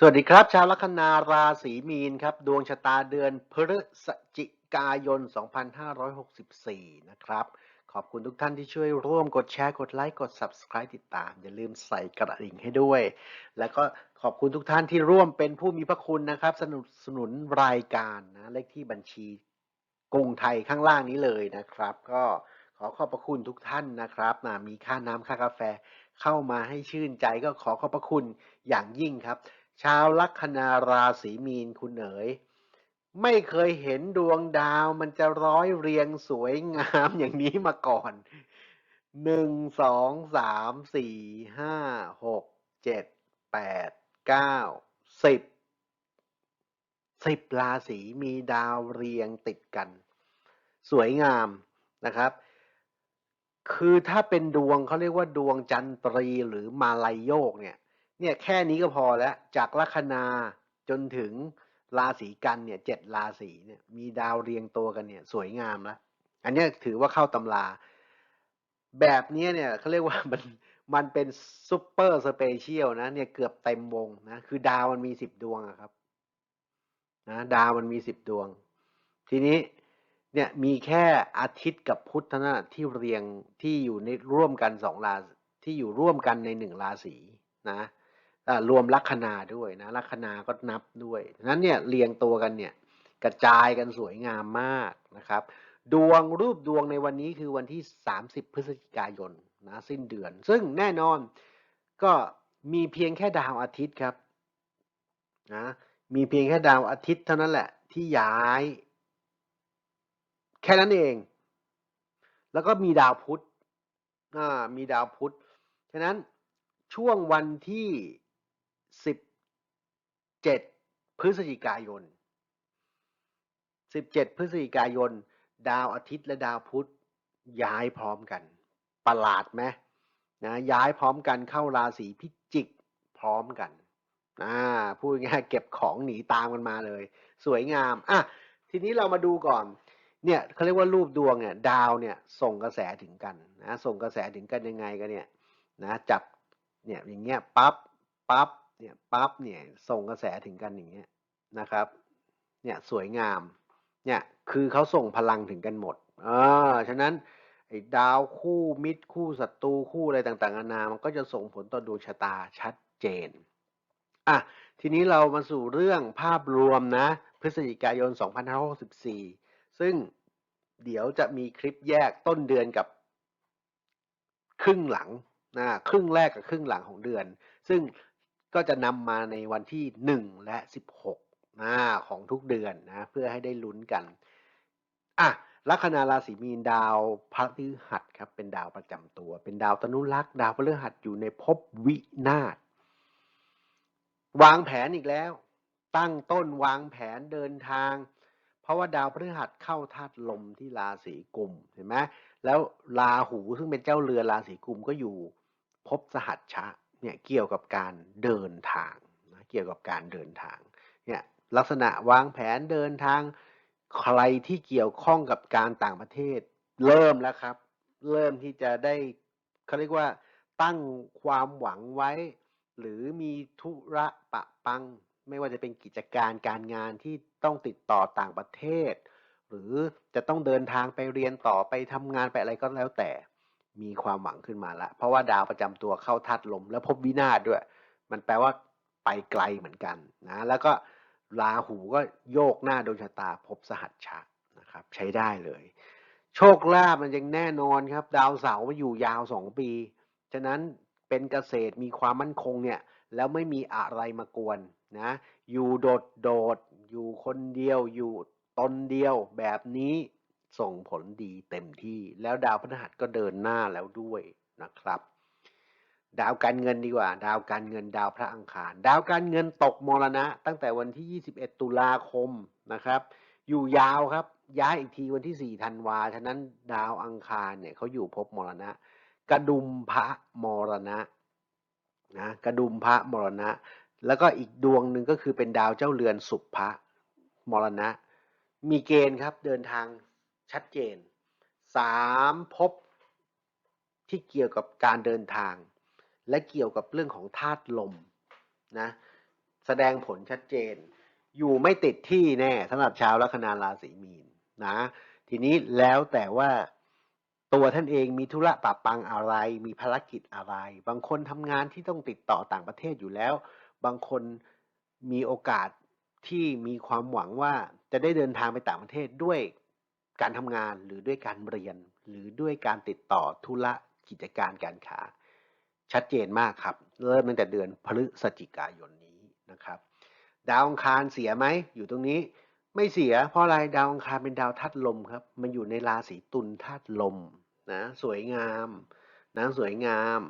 สวัสดีครับ ชาวลัคนาราศีมีนครับ ดวงชะตาเดือนพฤศจิกายน 2564 นะครับ ขอบคุณทุกท่านที่ช่วยร่วมกดแชร์ กดไลค์ กด Subscribe ติดตาม อย่าลืมใส่กระดิ่งให้ด้วย แล้วก็ขอบคุณทุกท่านที่ร่วมเป็นผู้มีพระคุณนะครับ สนับสนุนรายการนะ เลขที่บัญชีกรุงไทยข้างล่างนี้เลยนะครับ ก็ขอขอบพระคุณทุกท่านนะครับนะมีค่าน้ำค่ากาแฟเข้ามาให้ชื่นใจก็ขอขอบพระคุณอย่างยิ่งครับ ชาวลัคนาราศีมีนคุณเอ๋ยไม่เคยเห็นดวงดาวมันจะร้อยเรียงสวยงามอย่างนี้มาก่อนหนึ่งสองสามสี่ห้าหกเจ็ดแปดเก้าสิบสิบราศีมีดาวเรียงติดกัน สวยงามนะครับ คือถ้าเป็นดวงเขาเรียกว่าดวงจันทรีหรือมาลายโยกเนี่ย เนี่ยแค่นี้ก็พอแล้ว จากลัคนาจนถึงราศีกันเนี่ยเจ็ดราศีเนี่ยมีดาวเรียงตัวกันเนี่ย สวยงามแล้วอันนี้ถือว่าเข้าตำรา แบบนี้เนี่ยเขาเรียกว่ามันมันเป็นซูเปอร์สเปเชียลนะเนี่ยเกือบเต็มวงนะคือดาวมันมีสิบดวงครับนะดาวมันมีสิบดวง ทีนี้เนี่ยมีแค่อาทิตย์กับพุธเท่านั้นนะที่เรียงที่อยู่ในร่วมกันสองราที่อยู่ร่วมกันในหนึ่งราศีนะ รวมลัคนาด้วยนะลัคนาก็นับด้วยฉะนั้นเนี่ยเรียงตัวกันเนี่ยกระจายกันสวยงามมากนะครับ ดวงรูปดวงในวันนี้คือวันที่ 30 พฤศจิกายนนะสิ้นเดือน ซึ่งแน่นอนก็มีเพียงแค่ดาวอาทิตย์ครับนะมีเพียงแค่ดาวอาทิตย์เท่านั้นแหละที่ย้าย แค่นั้นเอง แล้วก็มีดาวพุธอ่ามีดาวพุธฉะนั้นช่วงวันที่ 17 พฤศจิกายน 17 พฤศจิกายน ดาวอาทิตย์และดาวพุธย้ายพร้อมกัน ประหลาดไหมนะย้ายพร้อมกันเข้าราศีพิจิกพร้อมกันนะพูดง่ายเก็บของหนีตามกันมาเลย สวยงามอะทีนี้เรามาดูก่อน เนี่ยเขาเรียกว่ารูปดวงเนี่ยดาวเนี่ยส่งกระแสถึงกันนะส่งกระแสถึงกันยังไงกันเนี่ยนะจับเนี่ยอย่างเงี้ยปั๊บปั๊บ เนี่ยปั๊บเนี่ยส่งกระแสถึงกันอย่างเงี้ยนะครับ เนี่ยสวยงาม เนี่ยคือเขาส่งพลังถึงกันหมดอ่าฉะนั้นไอ้ดาวคู่มิตรคู่ศัตรูคู่อะไรต่างๆนานา มันก็จะส่งผลต่อดวงชะตาชัดเจน อะ ทีนี้เรามาสู่เรื่องภาพรวมนะ พฤศจิกายน 2564 ซึ่งเดี๋ยวจะมีคลิปแยกต้นเดือนกับครึ่งหลังนะครึ่งแรกกับครึ่งหลังของเดือน ซึ่ง ก็จะนำมาในวันที่หนึ่งและสิบหกนะของทุกเดือนนะเพื่อให้ได้ลุ้นกันอะลัคนาราศีมีนดาวพฤหัสครับเป็นดาวประจำตัว เป็นดาวตนุรักษ์ดาวพฤหัสอยู่ในภพวินาศวางแผนอีกแล้ว ตั้งต้นวางแผนเดินทาง เพราะว่าดาวพฤหัสเข้าธาตุลมที่ราศีกุมเห็นไหมแล้วราหูซึ่งเป็นเจ้าเรือราศีกุมก็อยู่ภพสหัชชะ เนี่ยเกี่ยวกับการเดินทางนะเกี่ยวกับการเดินทางเนี่ยลักษณะวางแผนเดินทางใครที่เกี่ยวข้องกับการต่างประเทศ เริ่มแล้วครับ เริ่มที่จะได้เขาเรียกว่าตั้งความหวังไว้ หรือมีธุระปะปัง ไม่ว่าจะเป็นกิจการการงานที่ต้องติดต่อต่างประเทศ หรือจะต้องเดินทางไปเรียนต่อไปทำงานไปอะไรก็แล้วแต่ มีความหวังขึ้นมาละเพราะว่าดาวประจำตัวเข้าทัดลม แล้วพบวินาศด้วย มันแปลว่าไปไกลเหมือนกันนะแล้วก็ราหูก็โยกหน้าดวงชะตาพบสหัชชะนะครับ ใช้ได้เลย โชคลาภมันยังแน่นอนครับ ดาวเสาร์มาอยู่ยาวสองปี ฉะนั้นเป็นเกษตรมีความมั่นคงเนี่ย แล้วไม่มีอะไรมากวนนะ อยู่โดดโดดอยู่คนเดียวอยู่ตนเดียวแบบนี้ ส่งผลดีเต็มที่แล้วดาวพฤหัสก็เดินหน้าแล้วด้วยนะครับ ดาวการเงินดีกว่า ดาวการเงินดาวพระอังคาร ดาวการเงินตกมรณะ ตั้งแต่วันที่ 21 ตุลาคมนะครับ อยู่ยาวครับย้ายอีกทีวันที่ 4 ธันวา ฉะนั้นดาวอังคารเนี่ยเขาอยู่ภพมรณะ กระดุมพระมรณะนะกระดุมพระมรณะ แล้วก็อีกดวงหนึ่งก็คือเป็นดาวเจ้าเรือนสุภะมรณะ มีเกณฑ์ครับเดินทาง ชัดเจนสามภพที่เกี่ยวกับการเดินทาง และเกี่ยวกับเรื่องของธาตุลมนะแสดงผลชัดเจน อยู่ไม่ติดที่แน่สำหรับชาวลัคนาราศีมีนนะทีนี้แล้วแต่ว่าตัวท่านเองมีธุระปะปังอะไร มีภารกิจอะไร บางคนทำงานที่ต้องติดต่อต่างประเทศอยู่แล้ว บางคนมีโอกาสที่มีความหวังว่าจะได้เดินทางไปต่างประเทศด้วย การทำงานหรือด้วยการเรียน หรือด้วยการติดต่อธุระกิจการการค้า ชัดเจนมากครับ เริ่มตั้งแต่เดือนพฤศจิกายนนี้นะครับ ดาวอังคารเสียไหมอยู่ตรงนี้ไม่เสียเพราะอะไรดาวอังคารเป็นดาวธาตุลมครับ มันอยู่ในราศีตุลธาตุลมนะสวยงามนะสวยงาม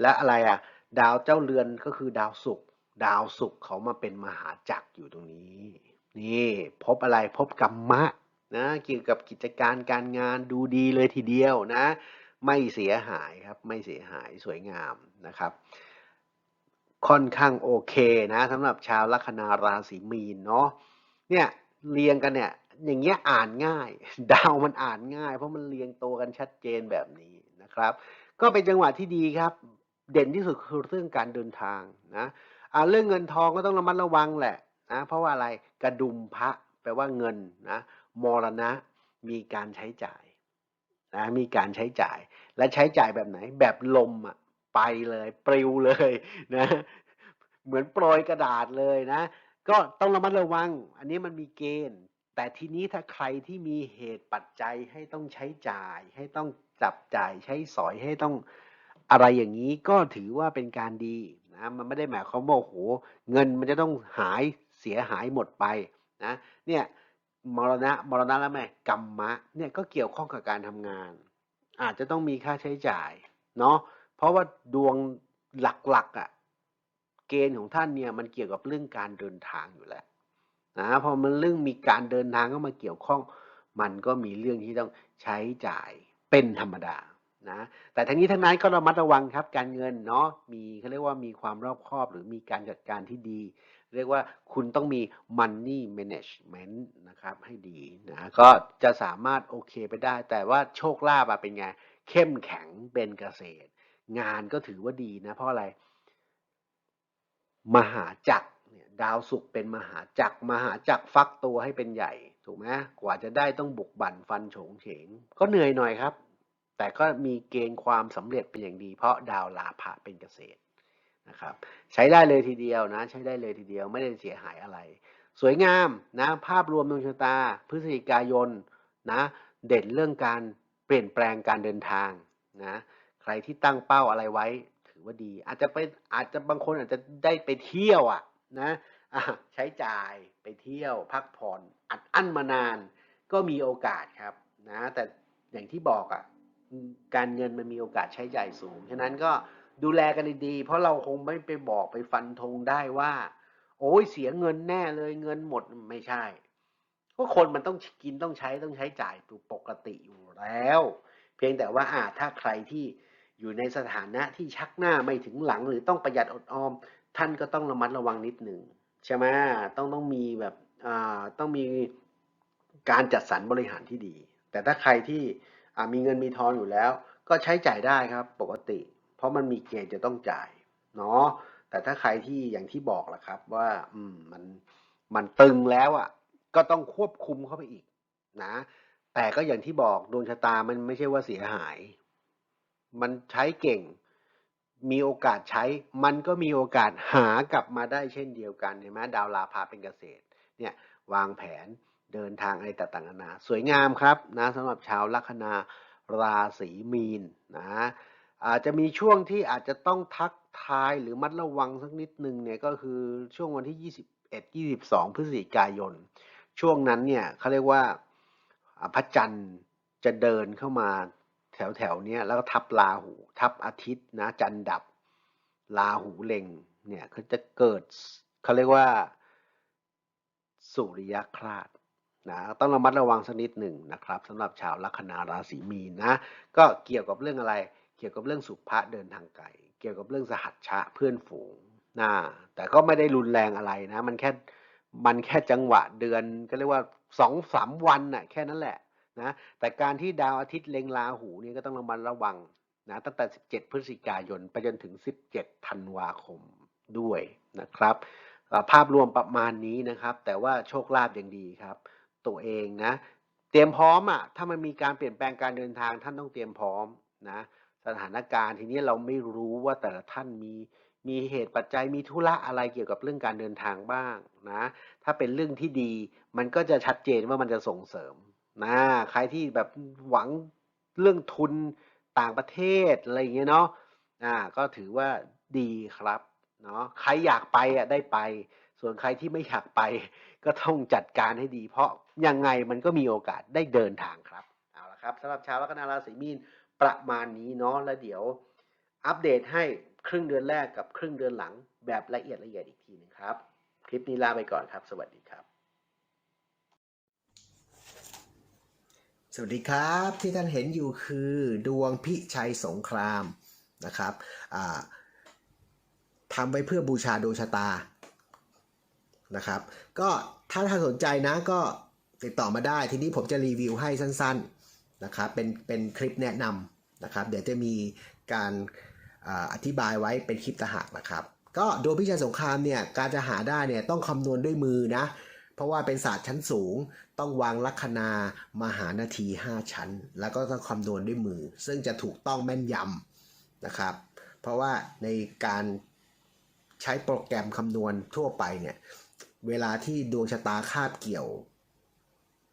และอะไรอะดาวเจ้าเรือนก็คือดาวศุกร์ดาวศุกร์เขามาเป็นมหาจักรอยู่ตรงนี้ นี่พบอะไรพบกรรมะ นะเกี่ยวกับกิจการการงานดูดีเลยทีเดียวนะไม่เสียหายครับไม่เสียหายสวยงามนะครับ ค่อนข้างโอเคนะสำหรับชาวลัคนาราศีมีนเนาะเนี่ยเรียงกันเนี่ยอย่างเงี้ยอ่านง่าย ดาวมันอ่านง่าย เพราะมันเรียงตัวกันชัดเจนแบบนี้นะครับ ก็เป็นจังหวะที่ดีครับ เด่นที่สุดคือเรื่องการเดินทางนะอ่าเรื่องเงินทองก็ต้องระมัดระวังแหละนะเพราะว่าอะไรกระดุมพระแปลว่าเงินนะ มรณะมีการใช้จ่ายนะมีการใช้จ่าย และใช้จ่ายแบบไหน แบบลมอะไปเลยปลิวเลยนะ เหมือนโปรยกระดาษเลยนะ ก็ต้องระมัดระวัง อันนี้มันมีเกณฑ์ แต่ทีนี้ถ้าใครที่มีเหตุปัจจัยให้ต้องใช้จ่าย ให้ต้องจับจ่ายใช้สอยให้ต้องอะไรอย่างนี้ก็ถือว่าเป็นการดีนะมันไม่ได้หมายความว่าโอ้โห เงินมันจะต้องหายเสียหายหมดไปนะเนี่ย มรณะมรณะแล้วไหมกรรมะเนี่ยก็เกี่ยวข้องกับการทำงาน อาจจะต้องมีค่าใช้จ่ายเนาะเพราะว่าดวงหลักๆอะ่ะเกณฑ์ของท่านเนี่ยมันเกี่ยวกับเรื่องการเดินทางอยู่แล้วนะพอมันเรื่องมีการเดินทางเข้ามาเกี่ยวข้อง มันก็มีเรื่องที่ต้องใช้จ่ายเป็นธรรมดา นะแต่ทั้งนี้ทั้งนั้นก็ระมัดระวังครับการเงินเนาะมีเขาเรียกว่ามีความรอบคอบหรือมีการจัดการที่ดี เรียกว่าคุณต้องมี money management นะครับให้ดีนะก็จะสามารถโอเคไปได้ แต่ว่าโชคลาภอะเป็นไง เข้มแข็งเป็นเกษตร งานก็ถือว่าดีนะ เพราะอะไร มหาจักรเนี่ยดาวศุกร์เป็นมหาจักรมหาจักรฟักตัวให้เป็นใหญ่ ถูกไหมกว่าจะได้ต้องบุกบั่นฟันโฉงเฉงก็เหนื่อยหน่อยครับ แต่ก็มีเกณฑ์ความสำเร็จเป็นอย่างดี เพราะดาวลาภะเป็นเกษตรนะครับ ใช้ได้เลยทีเดียวนะ ใช้ได้เลยทีเดียวไม่ได้เสียหายอะไร สวยงามนะภาพรวมดวงชะตา พฤศจิกายนนะเด่นเรื่องการเปลี่ยนแปลงการเดินทางนะใครที่ตั้งเป้าอะไรไว้ ถือว่าดี อาจจะไปอาจจะบางคนอาจจะได้ไปเที่ยวอะนะใช้จ่ายไปเที่ยว พักผ่อนอัดอั้นมานาน ก็มีโอกาสครับนะแต่อย่างที่บอกอะ การเงินมันมีโอกาสใช้จ่ายสูง ฉะนั้นก็ดูแลกันดีๆ เพราะเราคงไม่ไปบอกไปฟันธงได้ว่า โอ้ยเสียเงินแน่เลยเงินหมดไม่ใช่ก็คนมันต้องกินต้องใช้ต้องใช้จ่ายปกติอยู่แล้ว เพียงแต่ว่าอาถ้าใครที่อยู่ในสถานะที่ชักหน้าไม่ถึงหลังหรือต้องประหยัดอดออม ท่านก็ต้องระมัดระวังนิดหนึ่งใช่ไหมต้องต้องมีแบบอ่าต้องมีการจัดสรรบริหารที่ดี แต่ถ้าใครที่ มีเงินมีทองอยู่แล้ว ก็ใช้จ่ายได้ครับปกติ เพราะมันมีเกณฑ์จะต้องจ่ายเนาะแต่ถ้าใครที่อย่างที่บอกแหละครับว่าอืมมันมันตึงแล้วอะก็ต้องควบคุมเข้าไปอีกนะ แต่ก็อย่างที่บอกดวงชะตามันไม่ใช่ว่าเสียหาย มันใช้เก่ง มีโอกาสใช้ มันก็มีโอกาสหากลับมาได้เช่นเดียวกันเห็นไหมดาวลาพาเป็นเกษตร เนี่ยวางแผน เดินทางอะไรต่างๆนานาสวยงามครับนะสำหรับชาวลัคนาราศีมีนนะอาจจะมีช่วงที่อาจจะต้องทักทายหรือมัดระวังสักนิดหนึ่งเนี่ยก็คือช่วงวันที่ 21 22 พฤศจิกายน ช่วงนั้นเนี่ยเขาเรียกว่าพระจันทร์จะเดินเข้ามาแถวแถวๆเนี้ยแล้วก็ทับราหู ทับอาทิตย์นะจันทร์ดับราหูเล็งเนี่ยเขาจะเกิดเขาเรียกว่าสุริยคราส นะต้องระมัดระวังสักนิดหนึ่งนะครับสำหรับชาวลัคนาราศีมีนนะก็เกี่ยวกับเรื่องอะไร เกี่ยวกับเรื่องสุภะเดินทางไกลเกี่ยวกับเรื่องสหัชชะเพื่อนฝูงนะแต่ก็ไม่ได้รุนแรงอะไรนะ มันแค่มันแค่จังหวะเดือนก็เรียกว่าสองสามวันน่ะแค่นั้นแหละนะแต่การที่ดาวอาทิตย์เล็งราหูนี่ก็ต้องระมัดระวังนะตั้งแต่ 17 พฤศจิกายน ไปจนถึง 17 ธันวาคมด้วยนะครับ ภาพรวมประมาณนี้นะครับ แต่ว่าโชคลาภอย่างดีครับ ตัวเองนะ เตรียมพร้อมอะ ถ้ามันมีการเปลี่ยนแปลงการเดินทางท่านต้องเตรียมพร้อมนะ สถานการณ์ทีนี้เราไม่รู้ว่าแต่ละท่านมีมีเหตุปัจจัยมีธุระอะไรเกี่ยวกับเรื่องการเดินทางบ้างนะ ถ้าเป็นเรื่องที่ดี มันก็จะชัดเจนว่ามันจะส่งเสริมนะใครที่แบบหวังเรื่องทุนต่างประเทศอะไรอย่างเงี้ยเนาะอ่าก็ถือว่าดีครับเนาะใครอยากไปอะได้ไป ส่วนใครที่ไม่อยากไป ก็ต้องจัดการให้ดี เพราะ ยังไงมันก็มีโอกาสได้เดินทางครับเอาละครับสำหรับชาวลัคนาราศีมีนประมาณนี้เนาะแล้วเดี๋ยวอัปเดตให้ครึ่งเดือนแรกกับครึ่งเดือนหลังแบบละเอียดละเอียดอีกทีหนึงครับ คลิปนี้ลาไปก่อนครับ สวัสดีครับ สวัสดีครับที่ท่านเห็นอยู่คือดวงพิชัยสงครามนะครับทำไว้เพื่อบูชาดวงชะตานะครับ ก็ถ้าท่านสนใจนะก็ ติดต่อมาได้ทีนี้ผมจะรีวิวให้สั้นๆนะครับเป็นเป็นคลิปแนะนำนะครับ เดี๋ยวจะมีการอธิบายไว้เป็นคลิปตะหากนะครับ ก็ดวงพิชัยสงครามเนี่ยการจะหาได้เนี่ยต้องคำนวณด้วยมือนะ เพราะว่าเป็นศาสตร์ชั้นสูง ต้องวางลัคนามหานาที 5 ชั้น แล้วก็ต้องคำนวณด้วยมือ ซึ่งจะถูกต้องแม่นยำนะครับ เพราะว่าในการใช้โปรแกรมคำนวณทั่วไปเนี่ยเวลาที่ดวงชะตาคาบเกี่ยว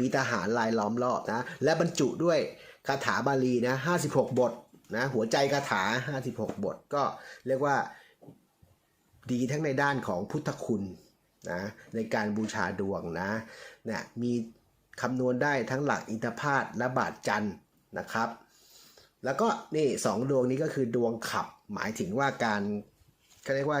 มีทหารลายล้อมรอบนะ และบรรจุด้วยคาถาบาลีนะ56 บทนะหัวใจคาถา 56 บท ก็เรียกว่าดีทั้งในด้านของพุทธคุณนะในการบูชาดวงนะเนี่ยมีคำนวณได้ทั้งหลักอินทพาตและบาทจันนะครับ แล้วก็นี่สองดวงนี้ก็คือดวงขับหมายถึงว่าการเขาเรียกว่า